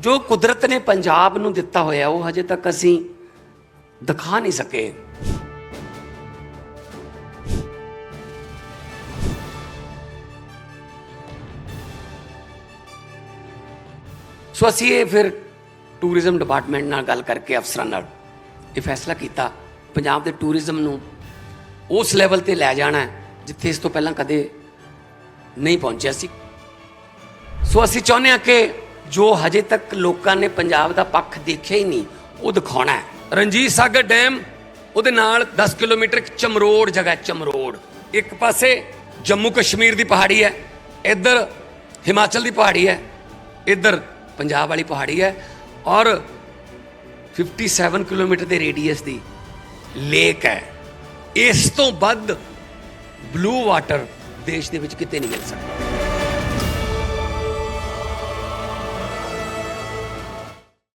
ਜੋ ਕੁਦਰਤ ਨੇ ਪੰਜਾਬ ਨੂੰ ਦਿੱਤਾ ਹੋਇਆ, ਉਹ ਹਜੇ ਤੱਕ ਅਸੀਂ ਦਿਖਾ ਨਹੀਂ ਸਕੇ। ਸੋ ਅਸੀਂ ਇਹ ਫਿਰ ਟੂਰਿਜ਼ਮ ਡਿਪਾਰਟਮੈਂਟ ਨਾਲ ਗੱਲ ਕਰਕੇ ਅਫਸਰਾਂ ਨਾਲ ਇਹ ਫੈਸਲਾ ਕੀਤਾ, ਪੰਜਾਬ ਦੇ ਟੂਰਿਜ਼ਮ ਨੂੰ ਉਸ ਲੈਵਲ ਤੇ ਲੈ ਜਾਣਾ ਜਿੱਥੇ ਇਸ ਤੋਂ ਪਹਿਲਾਂ ਕਦੇ ਨਹੀਂ ਪਹੁੰਚਿਆ ਸੀ। ਸੋ ਅਸੀਂ ਚਾਹੁੰਦੇ ਹਾਂ ਕਿ ਜੋ ਹਜੇ ਤੱਕ ਲੋਕਾਂ ਨੇ ਪੰਜਾਬ ਦਾ ਪੱਖ ਦੇਖਿਆ ਹੀ ਨਹੀਂ, ਉਹ ਦਿਖਾਉਣਾ ਹੈ। ਰਣਜੀਤ ਸਾਗਰ ਡੈਮ, ਉਹਦੇ ਨਾਲ 10 ਕਿਲੋਮੀਟਰ ਇੱਕ ਚਮਰੋੜ ਜਗ੍ਹਾ ਚਮਰੋੜ। ਇੱਕ ਪਾਸੇ ਜੰਮੂ ਕਸ਼ਮੀਰ ਦੀ ਪਹਾੜੀ ਹੈ, ਇੱਧਰ ਹਿਮਾਚਲ ਦੀ ਪਹਾੜੀ ਹੈ, ਇੱਧਰ ਪੰਜਾਬ ਵਾਲੀ ਪਹਾੜੀ ਹੈ ਔਰ 57 ਕਿਲੋਮੀਟਰ ਦੇ ਰੇਡੀਅਸ ਦੀ ਲੇਕ ਹੈ। ਇਸ ਤੋਂ ਵੱਧ ਬਲੂ ਵਾਟਰ ਦੇਸ਼ ਦੇ ਵਿੱਚ ਕਿਤੇ ਨਹੀਂ ਮਿਲ ਸਕਦਾ।